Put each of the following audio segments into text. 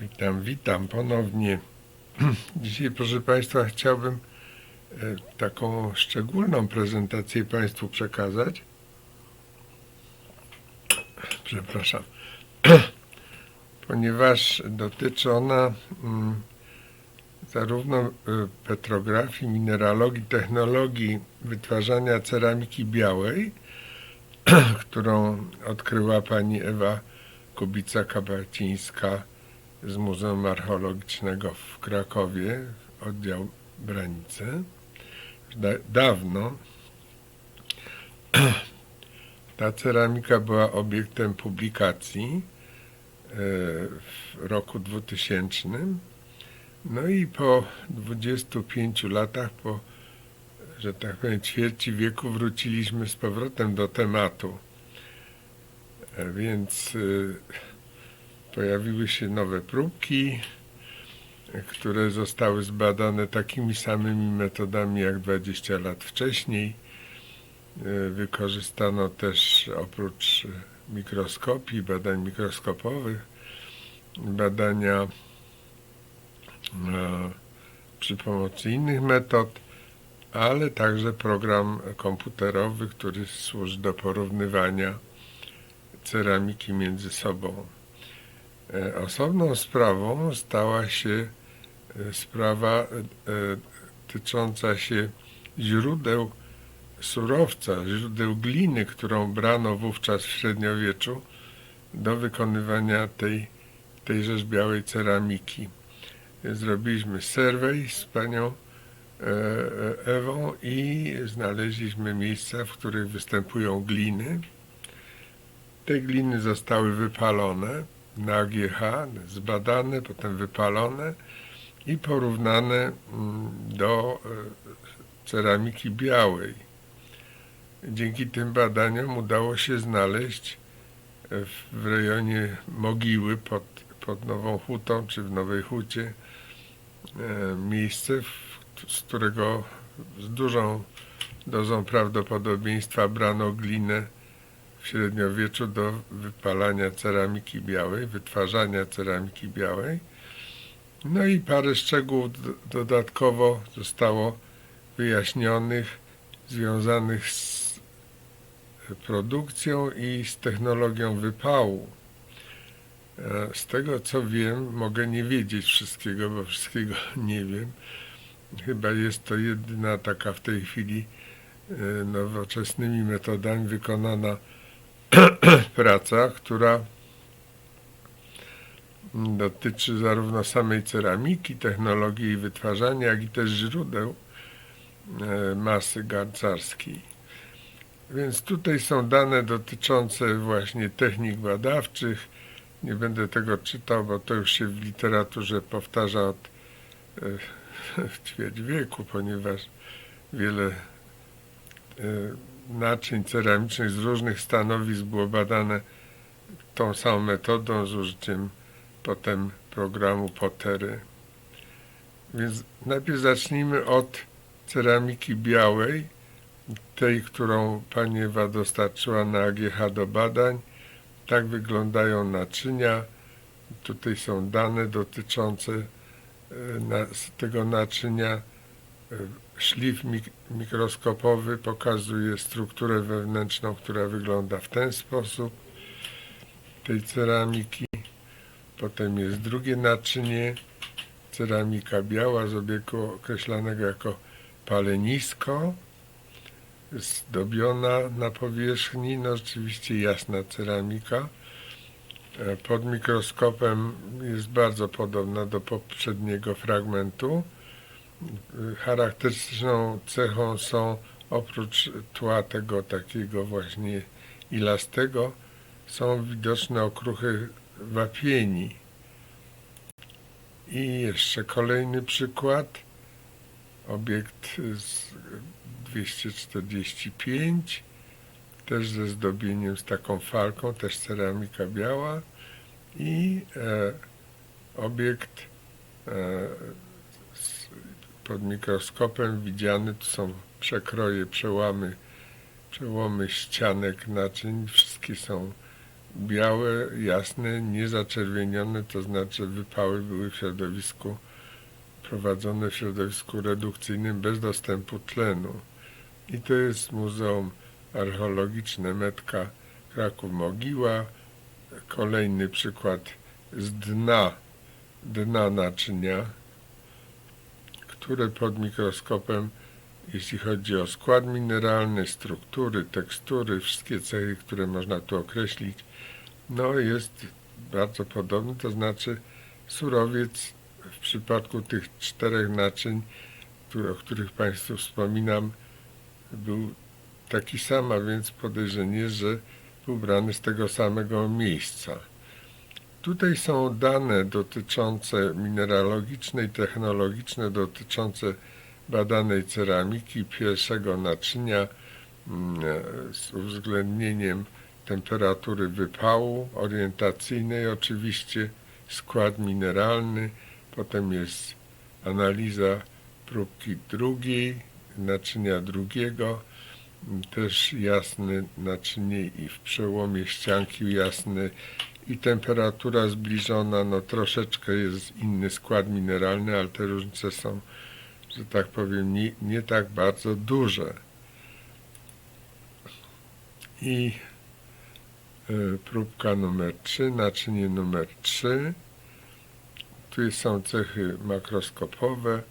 Witam, witam ponownie. Dzisiaj, proszę Państwa, chciałbym e, taką szczególną prezentację Państwu przekazać. Przepraszam. Ponieważ dotyczy ona mm, zarówno e, petrografii, mineralogii, technologii wytwarzania ceramiki białej, którą odkryła pani Ewa Kubica-Kabacińska z Muzeum Archeologicznego w Krakowie, oddział Branice. Da, dawno ta ceramika była obiektem publikacji e, w roku 2000. No i po 25 latach, po, że tak powiem, ćwierci wieku wróciliśmy z powrotem do tematu. E, Więc y, pojawiły się nowe próbki, które zostały zbadane takimi samymi metodami jak 20 lat wcześniej. E, Wykorzystano też oprócz mikroskopii, badań mikroskopowych, badania e, przy pomocy innych metod, ale także program komputerowy, który służy do porównywania ceramiki między sobą. E, Osobną sprawą stała się e, sprawa e, dotycząca się źródeł surowca, źródeł gliny, którą brano wówczas w średniowieczu do wykonywania tej, tejżeż białej ceramiki. Zrobiliśmy survey z panią Ewą i znaleźliśmy miejsca, w których występują gliny. Te gliny zostały wypalone na AGH, zbadane, potem wypalone i porównane mm, do e, ceramiki białej. Dzięki tym badaniom udało się znaleźć e, w- rejonie Mogiły pod, pod Nową Hutą czy w Nowej Hucie e, miejsce, z którego z dużą dozą prawdopodobieństwa brano glinę średniowieczu do wypalania ceramiki białej, wytwarzania ceramiki białej. No i parę szczegółów dodatkowo zostało wyjaśnionych, związanych z produkcją i z technologią wypału. E, Z tego co wiem, mogę nie wiedzieć wszystkiego, bo wszystkiego nie wiem. Chyba jest to jedyna taka w tej chwili e, nowoczesnymi metodami wykonana praca, która dotyczy zarówno samej ceramiki, technologii jej wytwarzania, jak i też źródeł e, masy garcarskiej. Więc tutaj są dane dotyczące właśnie technik badawczych. Nie będę tego czytał, bo to już się w literaturze powtarza od e, ćwierć wieku, ponieważ wiele e, naczyń ceramicznych z różnych stanowisk było badane tą samą metodą z użyciem potem programu Pottery. Więc najpierw zacznijmy od ceramiki białej, tej, którą pani Ewa dostarczyła na AGH do badań. Tak wyglądają naczynia. Tutaj są dane dotyczące e, tego naczynia. Szlif mik mikroskopowy pokazuje strukturę wewnętrzną, która wygląda w ten sposób tej ceramiki. Potem jest drugie naczynie, ceramika biała z obiegu określanego jako palenisko, zdobiona na powierzchni, no rzeczywiście jasna ceramika. E, Pod mikroskopem jest bardzo podobna do poprzedniego fragmentu. Charakterystyczną cechą są oprócz tła tego takiego właśnie ilastego, są widoczne okruchy wapieni. I jeszcze kolejny przykład. Obiekt z 245, też ze zdobieniem z taką falką, też ceramika biała i e, obiekt e, pod mikroskopem widziany, tu są przekroje, przełamy, przełomy ścianek naczyń, wszystkie są białe, jasne, niezaczerwienione, to znaczy wypały były w środowisku prowadzone w środowisku redukcyjnym bez dostępu tlenu. I to jest Muzeum Archeologiczne Metka Kraków Mogiła. Kolejny przykład z dna, dna naczynia, które pod mikroskopem, jeśli chodzi o skład mineralny, struktury, tekstury, wszystkie cechy, które można tu określić, no jest bardzo podobny, to znaczy surowiec w przypadku tych czterech naczyń, o których Państwu wspominam, był taki sam, a więc podejrzenie, że był brany z tego samego miejsca. Tutaj są dane dotyczące mineralogiczne i technologiczne, dotyczące badanej ceramiki, pierwszego naczynia mm, z uwzględnieniem temperatury wypału orientacyjnej, oczywiście skład mineralny, potem jest analiza próbki drugiej, naczynia drugiego, też jasne naczynie i w przełomie ścianki jasne i temperatura zbliżona, no troszeczkę jest inny skład mineralny, ale te różnice są, że tak powiem, nie, nie tak bardzo duże. I e, próbka numer 3, naczynie numer 3. Tu są cechy makroskopowe,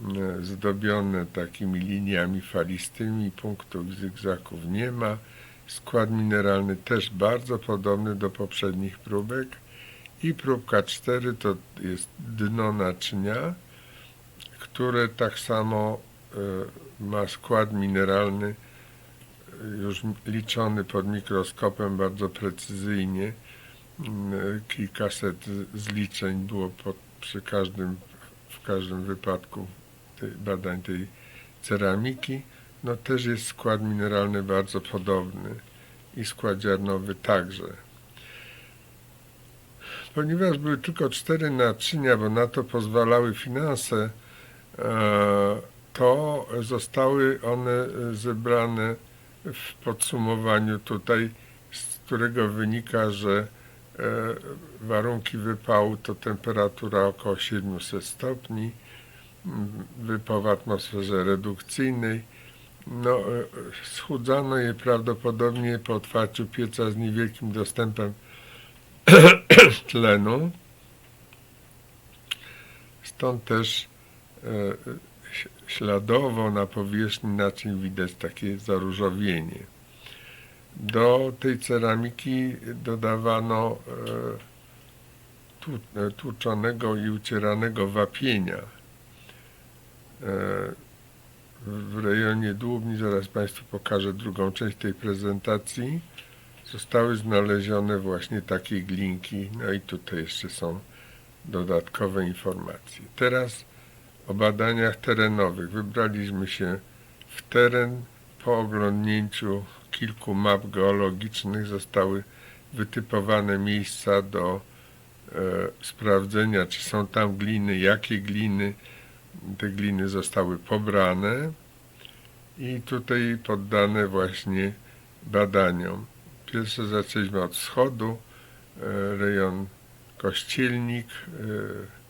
e, zdobione takimi liniami falistymi, punktów zygzaków nie ma. Skład mineralny też bardzo podobny do poprzednich próbek. I próbka 4 to jest dno naczynia, które tak samo e, ma skład mineralny e, już liczony pod mikroskopem bardzo precyzyjnie. Mm, Kilkaset zliczeń było pod, przy każdym, w każdym wypadku badań tej ceramiki. No też jest skład mineralny bardzo podobny i skład ziarnowy także. Ponieważ były tylko cztery naczynia, bo na to pozwalały finanse, e, to zostały one zebrane w podsumowaniu tutaj, z którego wynika, że e, warunki wypału to temperatura około 700 stopni, wypał w atmosferze redukcyjnej. No, e, schłudzano je prawdopodobnie po otwarciu pieca z niewielkim dostępem tlenu. Stąd też e, ś- śladowo na powierzchni naczyń widać takie zaróżowienie. Do tej ceramiki dodawano e, e, tłuczonego i ucieranego wapienia. E, w rejonie Dłubni, zaraz Państwu pokażę drugą część tej prezentacji, zostały znalezione właśnie takie glinki, no i tutaj jeszcze są dodatkowe informacje. Teraz o badaniach terenowych. Wybraliśmy się w teren. Po oglądnięciu kilku map geologicznych zostały wytypowane miejsca do e, sprawdzenia, czy są tam gliny, jakie gliny. Te gliny zostały pobrane i tutaj poddane właśnie badaniom. Pierwsze zaczęliśmy od wschodu, e, rejon Kościelnik, e,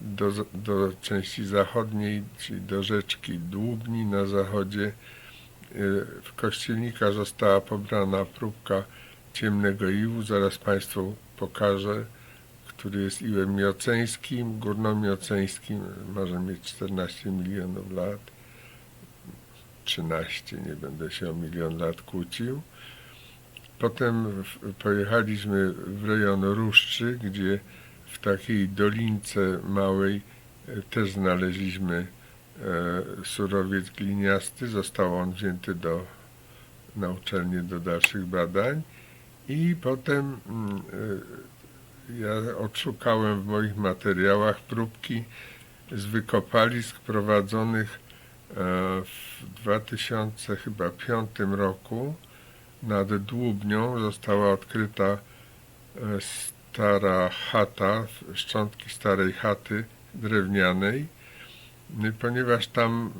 do, do części zachodniej, czyli do rzeczki Dłubni na zachodzie. E, W Kościelnika została pobrana próbka ciemnego iłu, zaraz Państwu pokażę, który jest iłem mioceńskim, górnomioceńskim, może mieć 14 milionów lat, 13, nie będę się o milion lat kłócił. Potem pojechaliśmy w rejon Ruszczy, gdzie w takiej dolince małej e, też znaleźliśmy e, surowiec gliniasty. Został on wzięty do, na uczelnię do dalszych badań. I potem mm, e, ja odszukałem w moich materiałach próbki z wykopalisk prowadzonych e, w 2005 roku nad Dłubnią. Została odkryta e, stara chata, szczątki starej chaty drewnianej, No ponieważ tam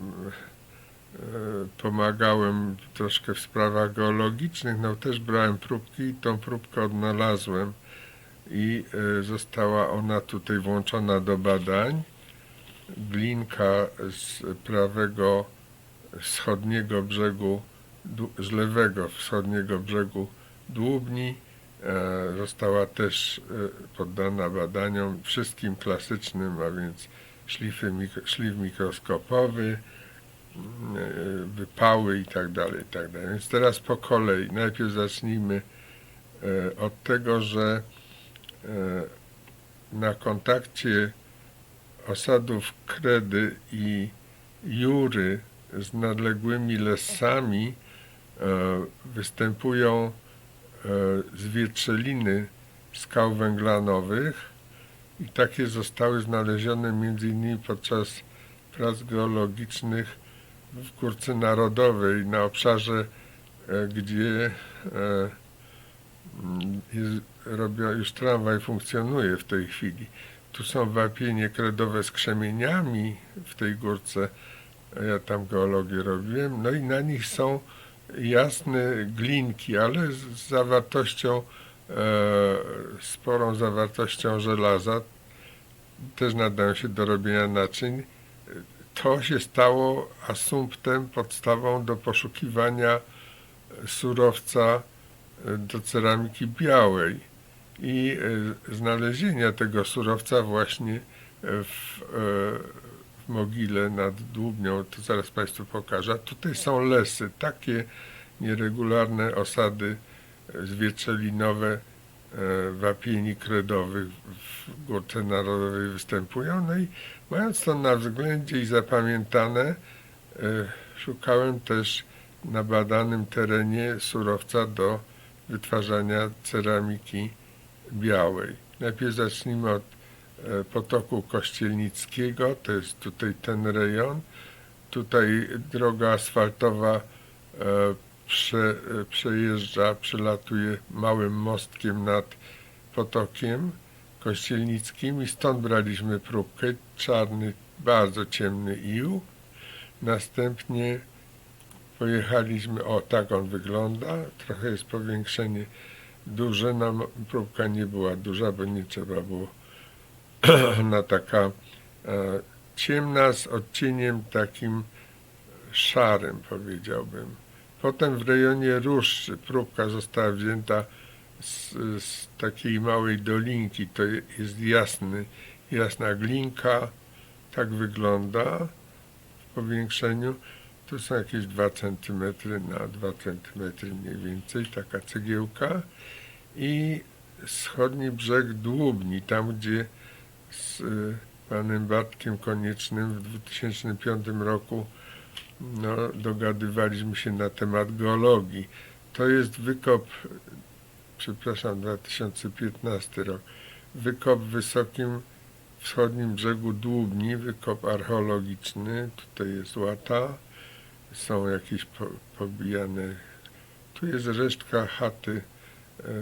pomagałem troszkę w sprawach geologicznych, no też brałem próbki i tą próbkę odnalazłem i e, została ona tutaj włączona do badań. Glinka z prawego wschodniego brzegu, z lewego wschodniego brzegu Dłubni e, została też e, poddana badaniom wszystkim klasycznym, a więc szlify, szlif mikroskopowy, wypały i tak dalej, i tak. Więc teraz po kolei. Najpierw zacznijmy od tego, że na kontakcie osadów kredy i jury z nadległymi lesami e, występują e, zwietrzeliny skał węglanowych i takie zostały znalezione m.in. podczas prac geologicznych w Górce Narodowej na obszarze, e, gdzie e, jest, robią, już tramwaj funkcjonuje w tej chwili. Tu są wapienie kredowe z krzemieniami w tej górce. Ja tam geologię robiłem. No i na nich są jasne glinki, ale z zawartością, e, sporą zawartością żelaza. Też nadają się do robienia naczyń. To się stało asumptem, podstawą do poszukiwania surowca do ceramiki białej i e, znalezienia tego surowca właśnie w, e, w mogile nad Dłubnią, to zaraz Państwu pokażę. Tutaj są lesy, takie nieregularne osady e, zwietrzelinowe e, wapieni kredowych w Górce Narodowej występują. No i mając to na względzie i zapamiętane, szukałem też na badanym terenie surowca do wytwarzania ceramiki białej. Najpierw zacznijmy od e, potoku kościelnickiego, to jest tutaj ten rejon. Tutaj droga asfaltowa e, prze, e, przejeżdża, przelatuje małym mostkiem nad potokiem kościelnickim i stąd braliśmy próbkę. Czarny, bardzo ciemny ił. Następnie pojechaliśmy, o tak on wygląda, trochę jest powiększenie duże, nam próbka nie była duża, bo nie trzeba było ona taka e, ciemna z odcieniem takim szarym powiedziałbym. Potem w rejonie Różczy próbka została wzięta z, z takiej małej dolinki, to jest jasny, jasna glinka, tak wygląda w powiększeniu. Tu są jakieś 2 cm na 2 cm mniej więcej, taka cegiełka. I wschodni brzeg Dłubni, tam gdzie z y, panem Bartkiem Koniecznym w 2005 roku no, dogadywaliśmy się na temat geologii. To jest wykop, przepraszam, 2015 rok, wykop w wysokim wschodnim brzegu Dłubni, wykop archeologiczny, tutaj jest łata, są jakieś po, pobijane, tu jest resztka chaty e, e,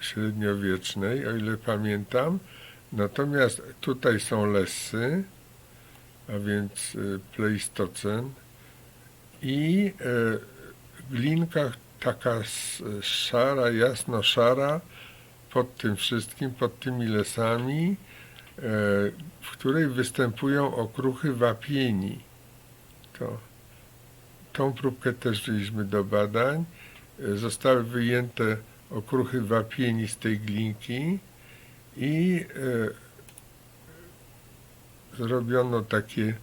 średniowiecznej, o ile pamiętam. Natomiast tutaj są lesy, a więc e, pleistocen i e, glinka taka szara, jasno szara pod tym wszystkim, pod tymi lesami, e, w której występują okruchy wapieni. To, tą próbkę też wzięliśmy do badań. Zostały wyjęte okruchy wapieni z tej glinki i e, zrobiono takie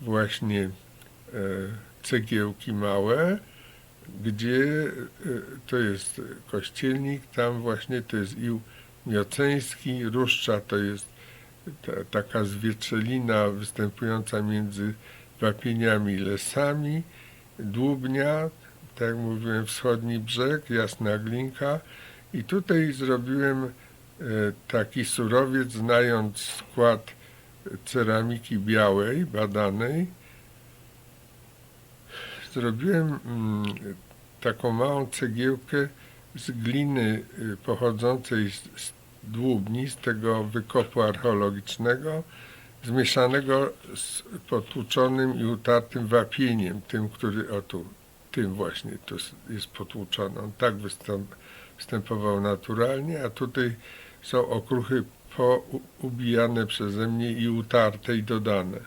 właśnie e, cegiełki małe, gdzie e, to jest kościelnik, tam właśnie to jest ił mioceński, ruszcza to jest ta, taka zwietrzelina występująca między wapieniami i lesami, dłubnia, tak jak mówiłem, wschodni brzeg, jasna glinka i tutaj zrobiłem e, taki surowiec, znając skład ceramiki białej, badanej, zrobiłem mm, taką małą cegiełkę z gliny y, pochodzącej z Dłubni, z tego wykopu archeologicznego. Zmieszanego z potłuczonym i utartym wapieniem, tym, który o tu, tym właśnie s- jest potłuczony. On tak wystąp, występował naturalnie, a tutaj są okruchy poubijane przeze mnie i utarte i dodane.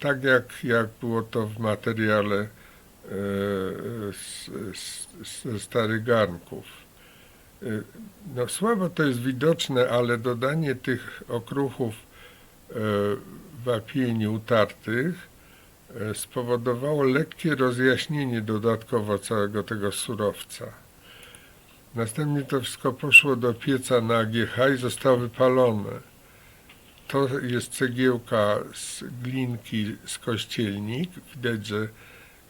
Tak jak, jak było to w materiale e, ze starych garnków. E, No słabo to jest widoczne, ale dodanie tych okruchów wapieni utartych e, spowodowało lekkie rozjaśnienie dodatkowo całego tego surowca. Następnie to wszystko poszło do pieca na AGH i zostało wypalone. To jest cegiełka z glinki z kościelnik. Widać, że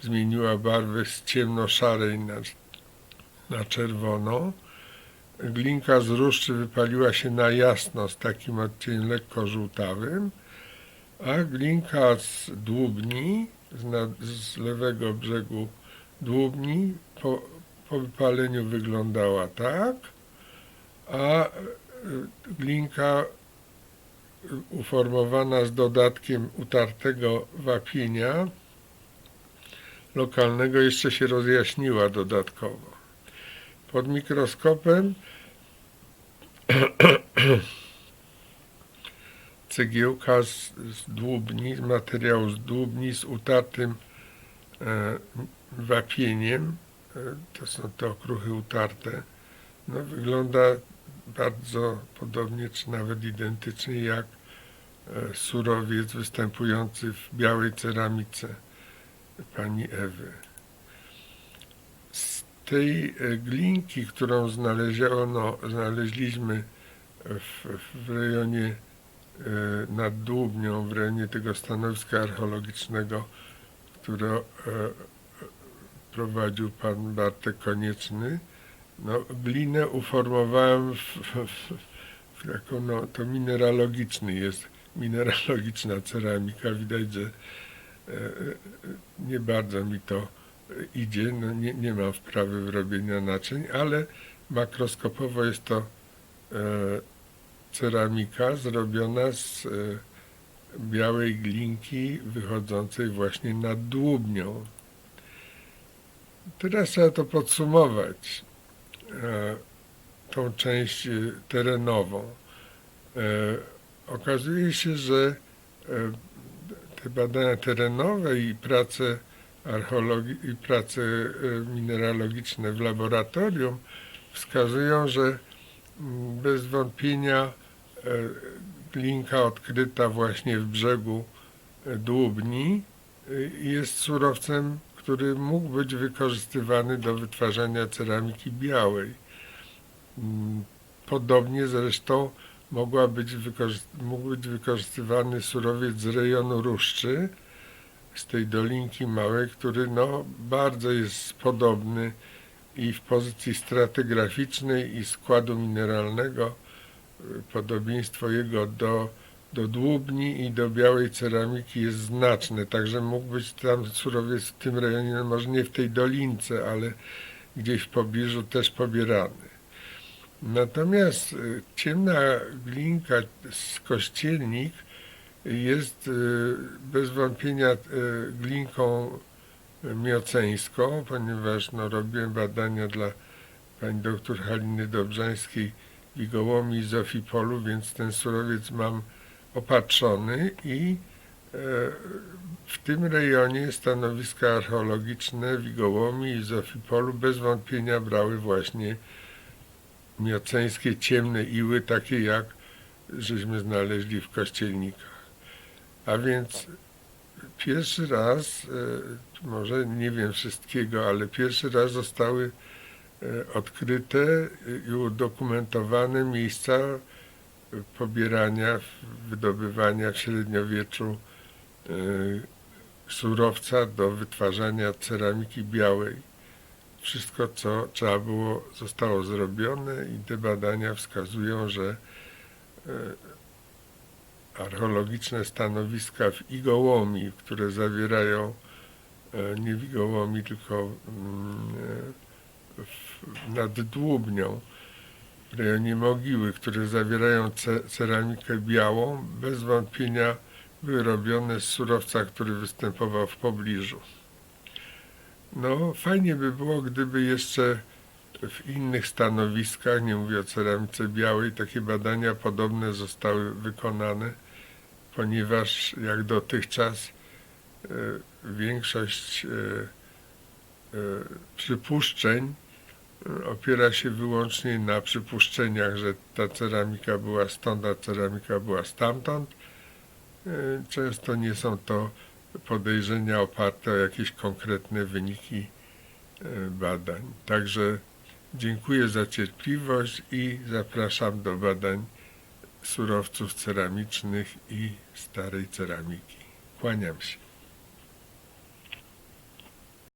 zmieniła barwę z ciemno-szarej na, na czerwono. Glinka z ruszczy wypaliła się na jasno z takim odcieniem lekko żółtawym, a glinka z dłubni, z, nad, z lewego brzegu dłubni, po, po wypaleniu wyglądała tak, a y, glinka uformowana z dodatkiem utartego wapienia lokalnego jeszcze się rozjaśniła dodatkowo. Pod mikroskopem. Cegiełka z, z dłubni, z materiału z dłubni z utartym e, wapieniem, e, to są te okruchy utarte, no wygląda bardzo podobnie, czy nawet identycznie jak e, surowiec występujący w białej ceramice pani Ewy. Tej e, glinki, którą znaleziono, znaleźliśmy w, w rejonie e, nad Dłubnią, w rejonie tego stanowiska archeologicznego, które e, prowadził pan Bartek Konieczny, no, glinę uformowałem w, w, w taką, no, to mineralogiczny jest, mineralogiczna ceramika. Widać, że nie bardzo mi to idzie, no, nie, nie mam wprawy w robienia naczyń, ale makroskopowo jest to e, ceramika zrobiona z e, białej glinki wychodzącej właśnie nad dłubnią. Teraz trzeba to podsumować, e, tą część terenową. Okazuje się, że te badania terenowe i prace archeologii prace e, mineralogiczne w laboratorium wskazują, że mm, bez wątpienia e, glinka odkryta właśnie w brzegu e, Dłubni jest surowcem, który mógł być wykorzystywany do wytwarzania ceramiki białej. Mm, Podobnie zresztą mogła być mógł być wykorzystywany surowiec z rejonu Ruszczy, z tej dolinki małej, który no, bardzo jest podobny i w pozycji stratygraficznej i składu mineralnego. y, Podobieństwo jego do, do dłubni i do białej ceramiki jest znaczne, także mógł być tam surowiec w tym rejonie, no może nie w tej dolince, ale gdzieś w pobliżu też pobierany. Natomiast y, ciemna glinka z kościelnik jest y, bez wątpienia y, glinką mioceńską, ponieważ no, robiłem badania dla pani doktor Haliny Dobrzańskiej Wigołomi i Zofii Polu, więc ten surowiec mam opatrzony i e, w tym rejonie stanowiska archeologiczne Wigołomi i Zofii Polu bez wątpienia brały właśnie mioceńskie ciemne iły, takie jak żeśmy znaleźli w kościelnikach. A więc pierwszy raz, e, może nie wiem wszystkiego, ale pierwszy raz zostały e, odkryte i udokumentowane miejsca pobierania, wydobywania w średniowieczu e, surowca do wytwarzania ceramiki białej. Wszystko, co trzeba było, zostało zrobione i te badania wskazują, że archeologiczne stanowiska w Igołomi, które zawierają e, nie w Igołomi, tylko mm, e, nad Dłubnią, w rejonie Mogiły, które zawierają ce- ceramikę białą, bez wątpienia były robione z surowca, który występował w pobliżu. No, fajnie by było, gdyby jeszcze w innych stanowiskach, nie mówię o ceramice białej, takie badania podobne zostały wykonane, ponieważ jak dotychczas e, większość e, e, przypuszczeń opiera się wyłącznie na przypuszczeniach, że ta ceramika była stąd, a ceramika była stamtąd. Często nie są to podejrzenia oparte o jakieś konkretne wyniki badań. Także dziękuję za cierpliwość i zapraszam do badań surowców ceramicznych i starej ceramiki. Kłaniam się.